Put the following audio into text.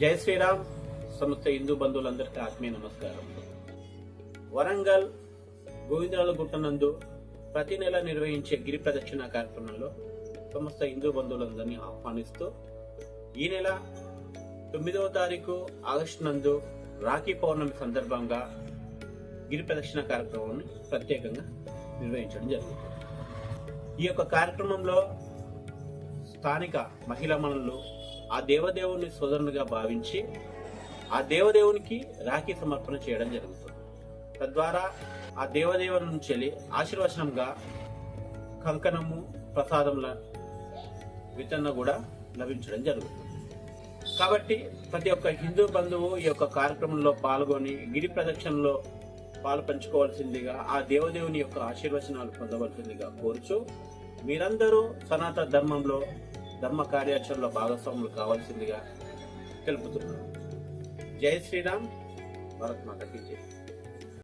జై శ్రీరామ్. సమస్త హిందూ బంధువులందరికీ ఆత్మీయ నమస్కారం. వరంగల్ గోవిందరాల గుట్టనందు ప్రతి నెల నిర్వహించే గిరి ప్రదక్షిణ కార్యక్రమంలో సమస్త హిందూ బంధువులందరినీ ఆహ్వానిస్తూ ఈ నెల తొమ్మిదవ తారీఖు ఆగస్టు నందు రాఖీ పౌర్ణమి సందర్భంగా గిరి ప్రదక్షిణ కార్యక్రమాన్ని ప్రత్యేకంగా నిర్వహించడం జరుగుతుంది. ఈ యొక్క కార్యక్రమంలో స్థానిక మహిళా మనులు ఆ దేవదేవుని సోదరునిగా భావించి ఆ దేవదేవునికి రాఖీ సమర్పణ చేయడం జరుగుతుంది. తద్వారా ఆ దేవదేవుని నుంచి వెళ్ళి ఆశీర్వచనంగా కంకణము ప్రసాదముల వితరణ కూడా లభించడం జరుగుతుంది. కాబట్టి ప్రతి ఒక్క హిందూ బంధువు ఈ యొక్క కార్యక్రమంలో పాల్గొని గిరి ప్రదక్షిణలో పాలు పంచుకోవాల్సిందిగా ఆ దేవదేవుని యొక్క ఆశీర్వచనాలు పొందవలసిందిగా కోరుచు మీరందరూ సనాతన ధర్మంలో ధర్మ కార్యాచరణలో భాగస్వాములు కావాల్సిందిగా తెలుపుతున్నాను. జై శ్రీరామ్. భరత్ మాత జై.